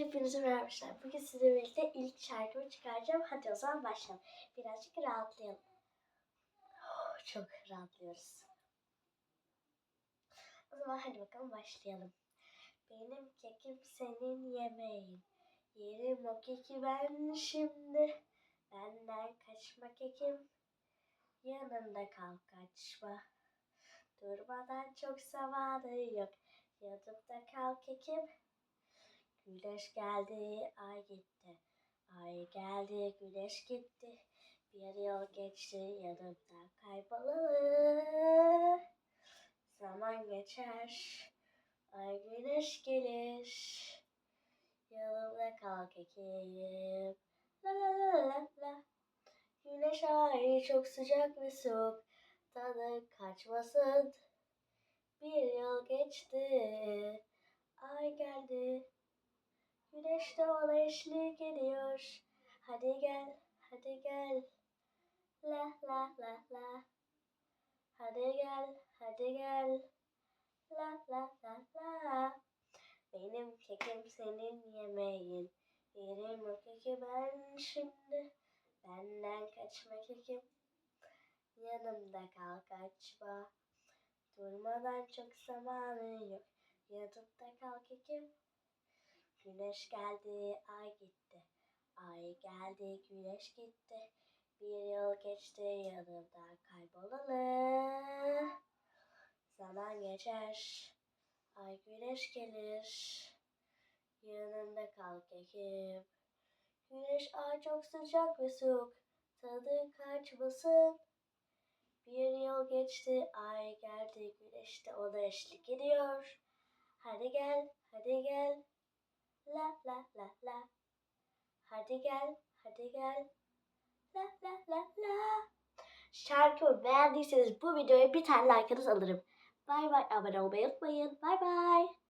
Hepinize merhaba arkadaşlar. Bugün sizinle birlikte ilk şarkımı çıkaracağım. Hadi o zaman başlayalım. Birazcık rahatlayalım. Oh, çok rahatlıyoruz. O zaman hadi bakalım başlayalım. Benim kekim senin yemeğin. Yerim o keki ben şimdi. Benden kaçma kekim. Yanında kal kaçma. Durmadan çok zamanı yok. Yanımda kal kekim. Güneş geldi, ay gitti. Ay geldi, güneş gitti. Bir yıl geçti, yanımdan kaybolalı. Zaman geçer, ay güneş gelir. Yanımda kal kekim. La la la la la. Güneş ay çok sıcak ve soğuk. Tadı kaçmasın. Bir yıl geçti. Güneş de ona eşlik ediyor. Hadi gel, hadi gel. La la la la. Hadi gel, hadi gel. La la la la. Benim kekim senin yemeğin. Yerim o keki ben şimdi. Benden kaçma kekim. Yanımda kal kaçma. Durmadan çok zamanı yok. Yanımda kal kekim. Güneş geldi, ay gitti. Ay geldi, güneş gitti. Bir yıl geçti, yanımdan kaybolalı. Zaman geçer, ay güneş gelir. Yanımda kal kekim. Güneş ay çok sıcak ve soğuk. Tadı kaçmasın. Bir yıl geçti, ay geldi, güneş de ona eşlik ediyor. Hadi gel, hadi gel. La la la la. Hadi gel, hadi gel. La la la la. Şarkımı beğendiyseniz bu videoya bir tane like'ınız alırım. Bay bay. Abone olmayı unutmayın. Bay bay.